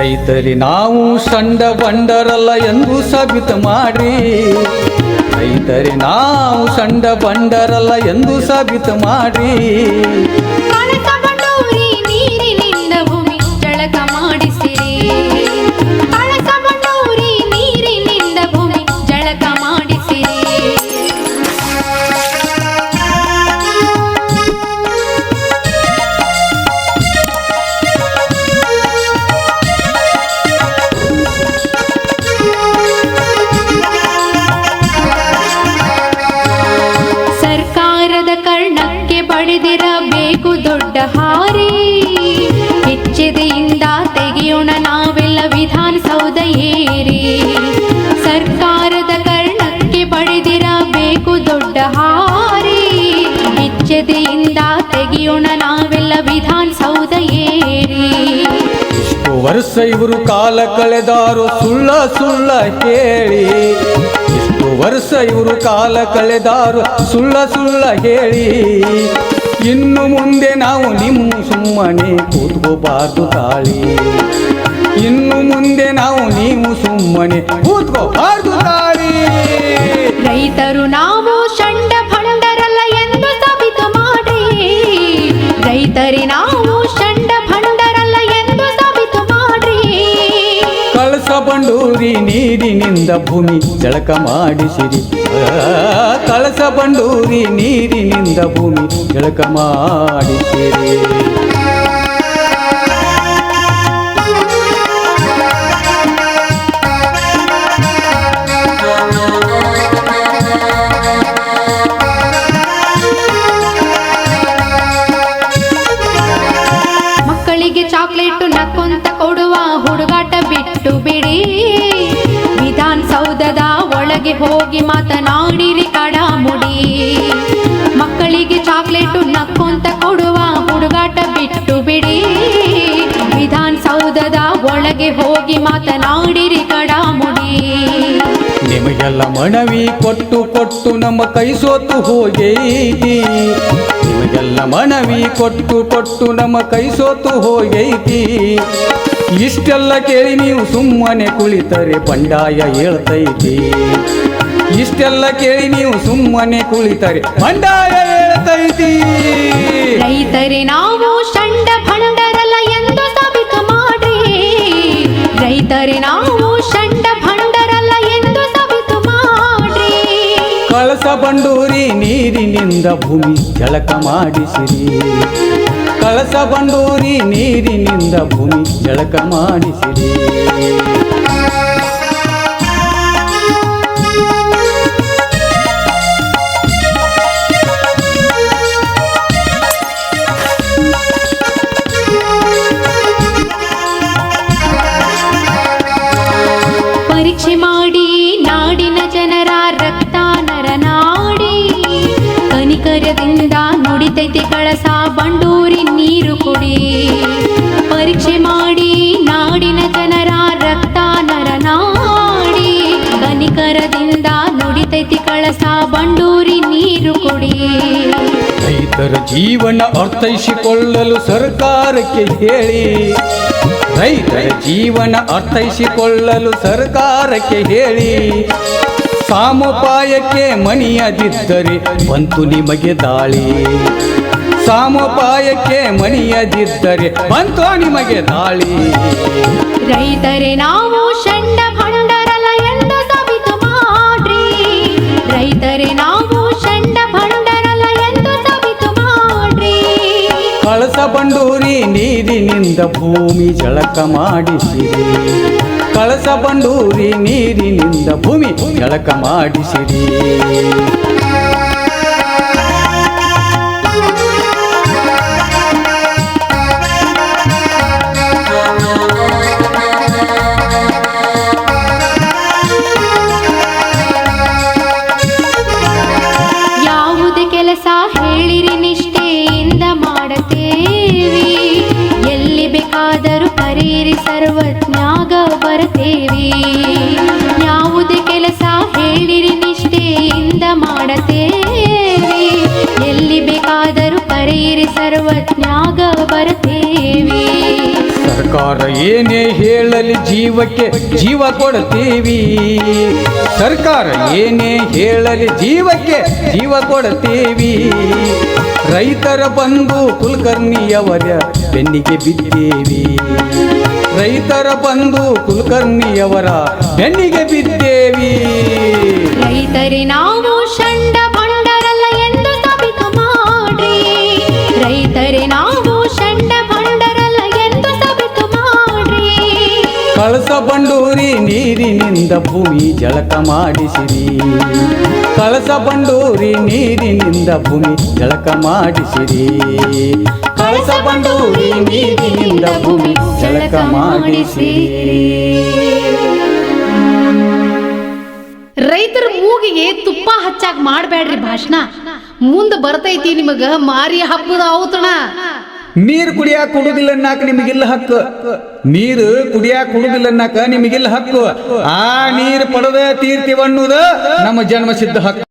ರೈತರಿ ನಾವು ಸಂಡ ಬಂಡರಲ್ಲ ಎಂದು ಸಾಬೀತು ಮಾಡಿ. ರೈತರಿ ನಾವು ಸಂಡ ಬಂಡರಲ್ಲ ಎಂದು ಸಾಬೀತು ಮಾಡ್ರಿ ಎಚ್ಚೆದೆಯಿಂದ ತೆಗೆಯೋಣ ನಾವೆಲ್ಲ ವಿಧಾನಸೌಧ ಏರಿ ಇಷ್ಟು ವರ್ಷ ಇವರು ಕಾಲ ಕಳೆದಾರು ಸುಳ್ಳ ಸುಳ್ಳ ಹೇಳಿ ಇಷ್ಟು ವರ್ಷ ಇವರು ಕಾಲ ಕಳೆದಾರು ಸುಳ್ಳ ಸುಳ್ಳ ಹೇಳಿ. ಇನ್ನು ಮುಂದೆ ನಾವು ನಿಮ್ಮ ಸುಮ್ಮನೆ ಕೂತ್ಕೋಬಾರ್ದು ತಾಳಿ. ಇನ್ನು ಮುಂದೆ ನಾವು ನೀವು ಸುಮ್ಮನೆ ಕೂತ್ಕೋಬಾರ್ದು ತಾಳಿ. ರೈತರು ನಾವು ರೈತರಿ ನಾವು ಷಂಡ ಭಂಡರಲ್ಲ ಎಂದು ಸಾಬೀತು ಮಾಡ್ರಿ. ಕಳಸ ಬಂಡೂರಿ ನೀರಿನಿಂದ ಭೂಮಿ ಜಳಕ ಮಾಡಿಸಿರಿ. ಕಳಸ ಬಂಡೂರಿ ನೀರಿನಿಂದ ಭೂಮಿ ಜಳಕ ಮಾಡಿಸಿರಿ. ಹೋಗಿ ಮಾತನಾಡಿರಿ ಕಡಾಮುಡಿ. ಮಕ್ಕಳಿಗೆ ಚಾಕ್ಲೇಟು ನಕ್ಕೊಂತ ಕೊಡುವ ಹುಡುಗಾಟ ಬಿಟ್ಟು ಬಿಡಿ. ವಿಧಾನಸೌಧದ ಒಳಗೆ ಹೋಗಿ ಮಾತನಾಡಿರಿ ಕಡಾಮುಡಿ. ನಿಮಗೆಲ್ಲ ಮನವಿ ಕೊಟ್ಟು ಕೊಟ್ಟು ನಮ್ಮ ಕೈ ಸೋತು ಹೋಗೈತಿ. ನಿಮಗೆಲ್ಲ ಮನವಿ ಕೊಟ್ಟು ಕೊಟ್ಟು ನಮ್ಮ ಕೈ ಸೋತು ಹೋಗೈತಿ. ಇಷ್ಟೆಲ್ಲ ಕೇಳಿ ನೀವು ಸುಮ್ಮನೆ ಕುಳಿತರೆ ಬಂಡಾಯ ಹೇಳ್ತೈತಿ. ಇಷ್ಟೆಲ್ಲ ಕೇಳಿ ನೀವು ಸುಮ್ಮನೆ ಕುಳಿತರೆ. ಮಂಡಾಯ ಹೇಳ್ತೈತಿ. ರೈತರೇ ನಾವು ಷಂಡ ಭಂಡರಲ್ಲ ಎಂದು ಸಾಬೀತು ಮಾಡ್ರಿ ರೈತರೇ ನಾವು ಷಂಡ ಭಂಡರಲ್ಲ ಎಂದು ಸಾಬೀತು ಮಾಡ್ರಿ ಕಳಸ ಬಂಡೂರಿ ನೀರಿನಿಂದ ಭೂಮಿ ಜಳಕ ಮಾಡಿಸಿರಿ. ಕಳಸ ಬಂಡೂರಿ ನೀರಿನಿಂದ ಭೂಮಿ ಜಳಕ ಮಾಡಿಸಿರಿ. ಕನಿಕರದಿಂದ ನುಡಿತೈತಿ ಕಳಸ, ಬಂಡೂರಿ ನೀರು ಕುಡಿ. ಪರೀಕ್ಷೆ ಮಾಡಿ ನಾಡಿನ ಜನರ ರಕ್ತ ನರನಾಡಿ ಕನಿಕರದಿಂದ ನುಡಿತೈತಿ ಕಳಸ, ಬಂಡೂರಿ ನೀರು ಕುಡಿ. ರೈತರ ಜೀವನ ಅರ್ಥೈಸಿಕೊಳ್ಳಲು ಸರ್ಕಾರಕ್ಕೆ ಹೇಳಿ. ರೈತರ ಜೀವನ ಅರ್ಥೈಸಿಕೊಳ್ಳಲು ಸರ್ಕಾರಕ್ಕೆ ಹೇಳಿ. ಸಾಮೋಪಾಯಕ್ಕೆ ಮಣಿಯದಿದ್ದರೆ ಬಂತು ನಿಮಗೆ ದಾಳಿ. ಸಾಮೋಪಾಯಕ್ಕೆ ಮಣಿಯದಿದ್ದರೆ ಬಂತು ನಿಮಗೆ ದಾಳಿ. ರೈತರೇ ನಾವು ಷಂಡ ಭಂಡರಲ ಎಂದು ಸಾಬೀತು ಮಾಡ್ರಿ ರೈತರೇ ನಾವು ಷಂಡ ಭಂಡರಲ ಎಂದು ಸಾಬೀತು ಮಾಡ್ರಿ ಕಳಸ ಬಂಡೂರಿ ನೀರಿನಿಂದ ಭೂಮಿ ಜಳಕ ಮಾಡಿಸಿರಿ. ಕಳಸ ಬಂಡೂರಿ ನೀರಿನಿಂದ ಭೂಮಿ ಕೆಳಕ ಮಾಡಿಸಿರಿ. ಯಾವುದೇ ಕೆಲಸ ಹೇಳಿರಿ ನಿಷ್ಠೆಯಿಂದ ಮಾಡತೇವಿ. ಎಲ್ಲಿ ಬೇಕಾದರೂ ಕರೀರಿ ಸರ್ವಜ್ಞಾಗ ಬರ್ತೇವಿ ಯಾವುದೇ ಕೆಲಸ ಹೇಳಿರಿ, ನಿಷ್ಠೆಯಿಂದ ಮಾಡತೇವಿ. ಎಲ್ಲಿ ಬೇಕಾದರೂ ಕರೆಯಿರಿ, ಸರ್ವಜ್ಞಾಗ ಬರತೇವಿ ಸರ್ಕಾರ ಏನೇ ಹೇಳಲಿ, ಜೀವಕ್ಕೆ ಜೀವ ಕೊಡ್ತೀವಿ ಸರ್ಕಾರ ಏನೇ ಹೇಳಲಿ, ಜೀವಕ್ಕೆ ಜೀವ ಕೊಡ್ತೀವಿ ರೈತರ ಬಂಧು ಕುಲಕರ್ಣಿಯವರ ಬೆನ್ನಿಗೆ ಬಿದ್ದೇವಿ. ರೈತರ ಬಂಧು ಕುಲಕರ್ಣಿಯವರ ಬೆನ್ನಿಗೆ ಬಿದ್ದೇವಿ. ರೈತರಿ ನಾವು ಕಳಸ ಬಂಡೂರಿ ನೀರಿನಿಂದ ಭೂಮಿ ಜಳಕ ಮಾಡಿಸಿರಿ. ಕಳಸ ಬಂಡೂರಿ ನೀರಿನಿಂದ ಭೂಮಿ ಜಳಕ ಮಾಡಿಸಿರಿ. ಕಳಸ ಬಂಡೂರಿ ನೀರಿನಿಂದ ಭೂಮಿ ಜಳಕ ಮಾಡಿಸಿರಿ. ರೈತರ ಮೂಗಿಗೆ ತುಪ್ಪ ಹಚ್ಚಾಕ ಮಾಡಬೇಡ್ರಿ ಭಾಷಣ. ಮುಂದೆ ಬರ್ತೈತಿ ನಿಮಗ ಮಾರಿ ಹಬ್ಬದ ಔತಣ. ನೀರು ಕುಡಿಯಾಕ ಕುಡುದಿಲ್ಲ ಅನ್ನಾಕ ನಿಮಗಿಲ್ಲ ಹಕ್ಕು. ನೀರು ಕುಡಿಯಾಕ ಕುಡುದಿಲ್ಲ ಅನ್ನಾಕ ನಿಮಗಿಲ್ಲ ಹಕ್ಕು. ಆ ನೀರು ಪಡೆದ ತೀರ್ತಿವನ್ನುವುದು ನಮ್ಮ ಜನ್ಮ ಸಿದ್ಧ ಹಕ್ಕು.